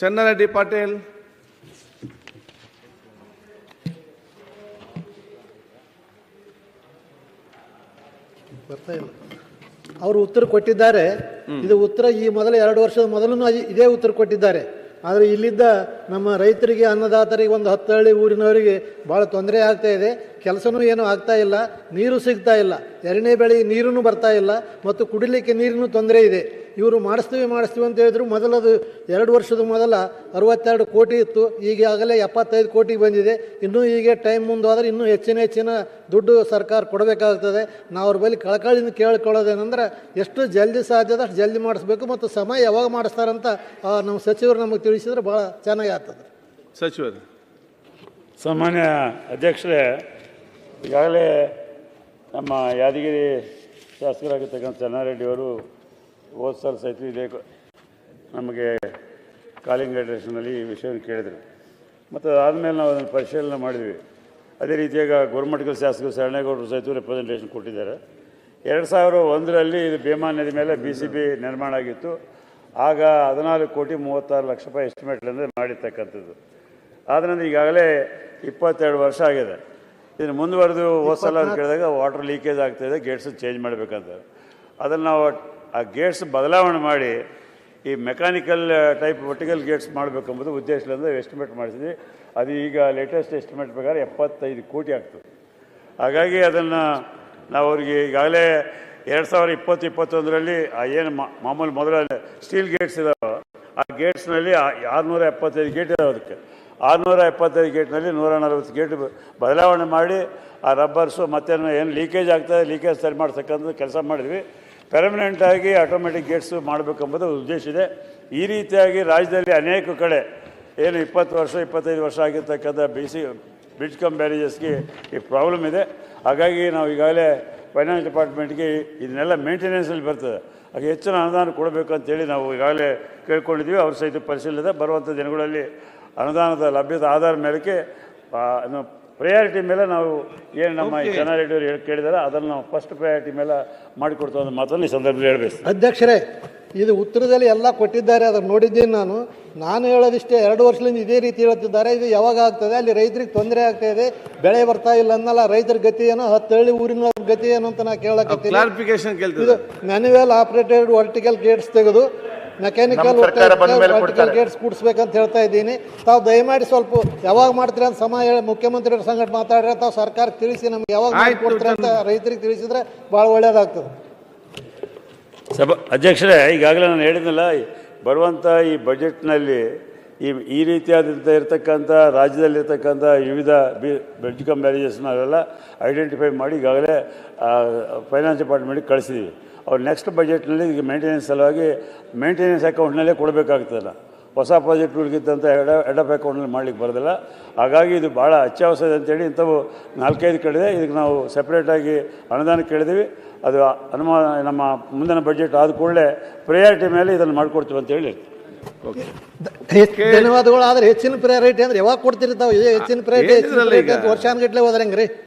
ಚನ್ನರೆಡ್ಡಿ ಪಾಟೀಲ್. ಬರ್ತಾ ಇಲ್ಲ. ಅವರು ಉತ್ತರ ಕೊಟ್ಟಿದ್ದಾರೆ. ಇದು ಉತ್ತರ ಈ ಮೊದಲ ಎರಡು ವರ್ಷದ ಮೊದಲು ಇದೇ ಉತ್ತರ ಕೊಟ್ಟಿದ್ದಾರೆ. ಆದರೆ ಇಲ್ಲಿದ್ದ ನಮ್ಮ ರೈತರಿಗೆ ಅನ್ನದಾತರಿಗೆ ಒಂದು ಹತ್ತಳ್ಳಿ ಊರಿನವರಿಗೆ ಭಾಳ ತೊಂದರೆ ಆಗ್ತಾ ಇದೆ. ಕೆಲಸನೂ ಏನೂ ಆಗ್ತಾ ಇಲ್ಲ. ನೀರು ಸಿಗ್ತಾ ಇಲ್ಲ. ಎರಡನೇ ಬೆಳೆಗೆ ನೀರೂ ಬರ್ತಾ ಇಲ್ಲ. ಮತ್ತು ಕುಡಿಲಿಕ್ಕೆ ನೀರಿನೂ ತೊಂದರೆ ಇದೆ. ಇವರು ಮಾಡಿಸ್ತೀವಿ ಮಾಡಿಸ್ತೀವಿ ಅಂತ ಹೇಳಿದ್ರು ಮೊದಲದು ಎರಡು ವರ್ಷದ ಮೊದಲ ಅರವತ್ತೆರಡು ಕೋಟಿ ಇತ್ತು ಈಗಾಗಲೇ ಎಪ್ಪತ್ತೈದು ಕೋಟಿಗೆ ಬಂದಿದೆ. ಇನ್ನೂ ಈಗ ಟೈಮ್ ಮುಂದೋದ್ರೆ ಇನ್ನೂ ಹೆಚ್ಚಿನ ಹೆಚ್ಚಿನ ದುಡ್ಡು ಸರ್ಕಾರ ಕೊಡಬೇಕಾಗ್ತದೆ. ನಾವು ಅವ್ರ ಬಳಿ ಕಳಕಳಿಯಿಂದ ಕೇಳ್ಕೊಳ್ಳೋದೇನೆಂದ್ರೆ ಎಷ್ಟು ಜಲ್ದಿ ಸಾಧ್ಯದ ಅಷ್ಟು ಜಲ್ದಿ ಮಾಡಿಸ್ಬೇಕು ಮತ್ತು ಸಮಯ ಯಾವಾಗ ಮಾಡಿಸ್ತಾರಂತ ಆ, ನಮ್ಮ ಸಚಿವರು ನಮಗೆ ತಿಳಿಸಿದ್ರೆ ಭಾಳ ಚೆನ್ನಾಗಿ ಆಗ್ತದೆ. ಸಚಿವರು. ಸಾಮಾನ್ಯ ಅಧ್ಯಕ್ಷರೇ ಈಗಾಗಲೇ ನಮ್ಮ ಯಾದಗಿರಿ ಶಾಸಕರಾಗಿರ್ತಕ್ಕಂಥ ಚೆನ್ನಾರೆಡ್ಡಿಯವರು ಹೋದ ಸಲ ಸಹಿತ ಇದೇ ನಮಗೆ ಕಾಲಿಂಗ್ ಅಡ್ರೆಸ್ನಲ್ಲಿ ಈ ವಿಷಯವನ್ನು ಕೇಳಿದರು. ಮತ್ತು ಅದಾದಮೇಲೆ ನಾವು ಅದನ್ನು ಪರಿಶೀಲನೆ ಮಾಡಿದ್ವಿ. ಅದೇ ರೀತಿಯಾಗಿ ಗೌರ್ಮೆಂಟ್ಗಳ ಶಾಸಕರು ಶರಣೇಗೌಡರು ಸಹಿತ ರೆಪ್ರೆಸೆಂಟೇಷನ್ ಕೊಟ್ಟಿದ್ದಾರೆ. ಎರಡು ಸಾವಿರ ಒಂದರಲ್ಲಿ ಇದು ಭೀಮಾ ನದಿ ಮೇಲೆ ಬಿ ಸಿ ಬಿ ನಿರ್ಮಾಣ ಆಗಿತ್ತು. ಆಗ ಹದಿನಾಲ್ಕು ಕೋಟಿ ಮೂವತ್ತಾರು ಲಕ್ಷ ರೂಪಾಯಿ ಎಸ್ಟಿಮೇಟ್ಲಿಂದ ಮಾಡಿರ್ತಕ್ಕಂಥದ್ದು. ಆದ್ದರಿಂದ ಈಗಾಗಲೇ ಇಪ್ಪತ್ತೆರಡು ವರ್ಷ ಆಗಿದೆ. ಇದನ್ನು ಮುಂದುವರೆದು ಹೋದ ಸಲ ಅಂತ ಕೇಳಿದಾಗ ವಾಟರ್ ಲೀಕೇಜ್ ಆಗ್ತಾಯಿದೆ ಗೇಟ್ಸ್ ಚೇಂಜ್ ಮಾಡಬೇಕಂತ. ಅದನ್ನು ನಾವು ಆ ಗೇಟ್ಸ್ ಬದಲಾವಣೆ ಮಾಡಿ ಈ ಮೆಕ್ಯಾನಿಕಲ್ ಟೈಪ್ ವರ್ಟಿಕಲ್ ಗೇಟ್ಸ್ ಮಾಡಬೇಕೆಂಬುದು ಉದ್ದೇಶದಿಂದ ಎಸ್ಟಿಮೇಟ್ ಮಾಡಿಸಿದ್ವಿ. ಅದು ಈಗ ಲೇಟೆಸ್ಟ್ ಎಸ್ಟಿಮೇಟ್ ಪ್ರಕಾರ ಎಪ್ಪತ್ತೈದು ಕೋಟಿ ಆಗ್ತದೆ. ಹಾಗಾಗಿ ಅದನ್ನು ನಾವು ಅವ್ರಿಗೆ ಈಗಾಗಲೇ ಎರಡು ಸಾವಿರ ಇಪ್ಪತ್ತು, ಇಪ್ಪತ್ತೊಂದರಲ್ಲಿ ಆ ಏನು ಮಾಮೂಲು ಮೊದಲ ಸ್ಟೀಲ್ ಗೇಟ್ಸ್ ಇದಾವೆ, ಆ ಗೇಟ್ಸ್ನಲ್ಲಿ ಆರುನೂರ ಎಪ್ಪತ್ತೈದು ಗೇಟ್ ಇದಾವೆ ಅದಕ್ಕೆ. ಆರುನೂರ ಎಪ್ಪತ್ತೈದು ಗೇಟ್ನಲ್ಲಿ ನೂರ ನಲವತ್ತು ಗೇಟ್ ಬದಲಾವಣೆ ಮಾಡಿ, ಆ ರಬ್ಬರ್ಸು ಮತ್ತೆ ಏನು ಲೀಕೇಜ್ ಆಗ್ತದೆ ಲೀಕೇಜ್ ಸರಿ ಮಾಡ್ತಕ್ಕಂಥ ಕೆಲಸ ಮಾಡಿದ್ವಿ. ಪರ್ಮನೆಂಟಾಗಿ ಆಟೋಮೆಟಿಕ್ ಗೇಟ್ಸು ಮಾಡಬೇಕೆಂಬುದು ಉದ್ದೇಶ ಇದೆ. ಈ ರೀತಿಯಾಗಿ ರಾಜ್ಯದಲ್ಲಿ ಅನೇಕ ಕಡೆ ಏನು ಇಪ್ಪತ್ತು ವರ್ಷ, ಇಪ್ಪತ್ತೈದು ವರ್ಷ ಆಗಿರ್ತಕ್ಕಂಥ ಬಿ ಸಿ ಬ್ರಿಡ್ಜ್ ಕಮ್ ಬ್ಯಾರೇಜಸ್ಗೆ ಈ ಪ್ರಾಬ್ಲಮ್ ಇದೆ. ಹಾಗಾಗಿ ನಾವು ಈಗಾಗಲೇ ಫೈನಾನ್ಸ್ ಡಿಪಾರ್ಟ್ಮೆಂಟ್ಗೆ ಇದನ್ನೆಲ್ಲ ಮೇಂಟೆನೆನ್ಸಲ್ಲಿ ಬರ್ತದೆ. ಹಾಗೆ ಹೆಚ್ಚಿನ ಅನುದಾನ ಕೊಡಬೇಕು ಅಂತೇಳಿ ನಾವು ಈಗಾಗಲೇ ಕೇಳ್ಕೊಂಡಿದ್ದೀವಿ. ಅವ್ರ ಸಹಿತ ಪರಿಶೀಲನೆ ಬರುವಂಥ ದಿನಗಳಲ್ಲಿ ಅನುದಾನದ ಲಭ್ಯತೆ ಆಧಾರ ಮೇಲಕ್ಕೆ ಪ್ರಯಾರಿಟಿ ಮೇಲೆ ನಾವು ಏನು ನಮ್ಮ ಚೆನ್ನಾರೆಡ್ಡಿಯವರು ಹೇಳಿ ಕೇಳಿದಾರೆ ಅದನ್ನು ನಾವು ಫಸ್ಟ್ ಪ್ರಯಾರಿಟಿ ಮೇಲೆ ಮಾಡಿಕೊಡ್ತೀವಿ ಅಂತ ಮಾತನ್ನು ಈ ಸಂದರ್ಭದಲ್ಲಿ ಹೇಳಬೇಕು. ಅಧ್ಯಕ್ಷರೇ ಇದು ಉತ್ತರದಲ್ಲಿ ಎಲ್ಲ ಕೊಟ್ಟಿದ್ದಾರೆ ಅದನ್ನು ನೋಡಿದ್ದೀನಿ ನಾನು. ನಾನು ಹೇಳೋದಿಷ್ಟೇ ಎರಡು ವರ್ಷದಿಂದ ಇದೇ ರೀತಿ ಹೇಳ್ತಿದ್ದಾರೆ. ಇದು ಯಾವಾಗ ಆಗ್ತದೆ? ಅಲ್ಲಿ ರೈತರಿಗೆ ತೊಂದರೆ ಆಗ್ತಾ ಇದೆ ಬೆಳೆ ಬರ್ತಾ ಇಲ್ಲ ಅನ್ನಲ್ಲ. ರೈತರ ಗತಿ ಏನೋ? ಹತ್ತು ಹಳ್ಳಿ ಊರಿನ ಗತಿ ಏನು ಅಂತ ನಾ ಕೇಳಕ್ಕೆ ಇದು manual manual operated vertical gates ತೆಗೆದು ಮೆಕ್ಯಾನಿಕಲ್ ವರ್ಟಿಕಲ್ ಗೇಟ್ಸ್ ಕೂಡಿಸ್ಬೇಕಂತ ಹೇಳ್ತಾ ಇದ್ದೀನಿ. ತಾವು ದಯಮಾಡಿ ಸ್ವಲ್ಪ ಯಾವಾಗ ಮಾಡ್ತೀರ ಅಂತ ಸಮಯ ಹೇಳಿ ಮುಖ್ಯಮಂತ್ರಿಗಳ ಸಂಗಡ ಮಾತಾಡ್ರೆ ತಾವು ಸರ್ಕಾರಕ್ಕೆ ತಿಳಿಸಿ ನಮ್ಗೆ ಯಾವಾಗ ಕೊಡ್ತೀರಾ ಅಂತ ರೈತರಿಗೆ ತಿಳಿಸಿದ್ರೆ ಭಾಳ ಒಳ್ಳೇದಾಗ್ತದೆ. ಸಭಾ ಅಧ್ಯಕ್ಷರೇ, ಈಗಾಗಲೇ ನಾನು ಹೇಳಿದ್ನಲ್ಲ ಬರುವಂಥ ಈ ಬಜೆಟ್ನಲ್ಲಿ ಈ ಈ ರೀತಿಯಾದಂಥ ಇರತಕ್ಕಂಥ ರಾಜ್ಯದಲ್ಲಿರ್ತಕ್ಕಂಥ ವಿವಿಧ ಬಿ ಬ್ರಿಡ್ಜ್ ಕಮ್ ಐಡೆಂಟಿಫೈ ಮಾಡಿ ಈಗಾಗಲೇ ಫೈನಾನ್ಸ್ ಡಿಪಾರ್ಟ್ಮೆಂಟ್ಗೆ ಕಳಿಸಿದ್ದೀವಿ ಅವ್ರು ನೆಕ್ಸ್ಟ್ ಬಜೆಟ್ನಲ್ಲಿ ಈಗ ಮೇಂಟೆನೆನ್ಸ್ ಸಲುವಾಗಿ ಮೇಂಟೆನೆನ್ಸ್ ಅಕೌಂಟ್ನಲ್ಲೇ ಕೊಡಬೇಕಾಗ್ತದಲ್ಲ. ಹೊಸ ಪ್ರಾಜೆಕ್ಟ್ಗಳಿಗಿದ್ದಂಥ ಎಡ ಎಡಪ್ ಅಕೌಂಟ್ನಲ್ಲಿ ಮಾಡ್ಲಿಕ್ಕೆ ಬರೋದಿಲ್ಲ. ಹಾಗಾಗಿ ಇದು ಭಾಳ ಅತ್ಯವಶ್ಯ ಅಂತೇಳಿ ಇಂಥವು ನಾಲ್ಕೈದು ಕಡೆ ಇದಕ್ಕೆ ನಾವು ಸಪ್ರೇಟಾಗಿ ಅನುದಾನ ಕೇಳಿದ್ದೀವಿ. ಅದು ಅನುಮಾನ ನಮ್ಮ ಮುಂದಿನ ಬಜೆಟ್ ಆದ ಕೂಡಲೇ ಪ್ರಯಾರಿಟಿ ಮೇಲೆ ಇದನ್ನು ಮಾಡಿಕೊಡ್ತೀವಿ ಅಂತ ಹೇಳಿ ಹೆಚ್ಚ್- ಧನ್ಯವಾದಗಳು. ಆದರೆ ಹೆಚ್ಚಿನ ಪ್ರಯಾರಿಟಿ ಅಂದ್ರೆ ಯಾವಾಗ ಕೊಡ್ತೀರಿ ತಾವು? ಹೆಚ್ಚಿನ. ಪ್ರಯಾರಿಟಿ ವರ್ಷಾನ್ಗಟ್ಲೆ ಹೋದ್ರೆ ಹೆಂಗ್ರಿ?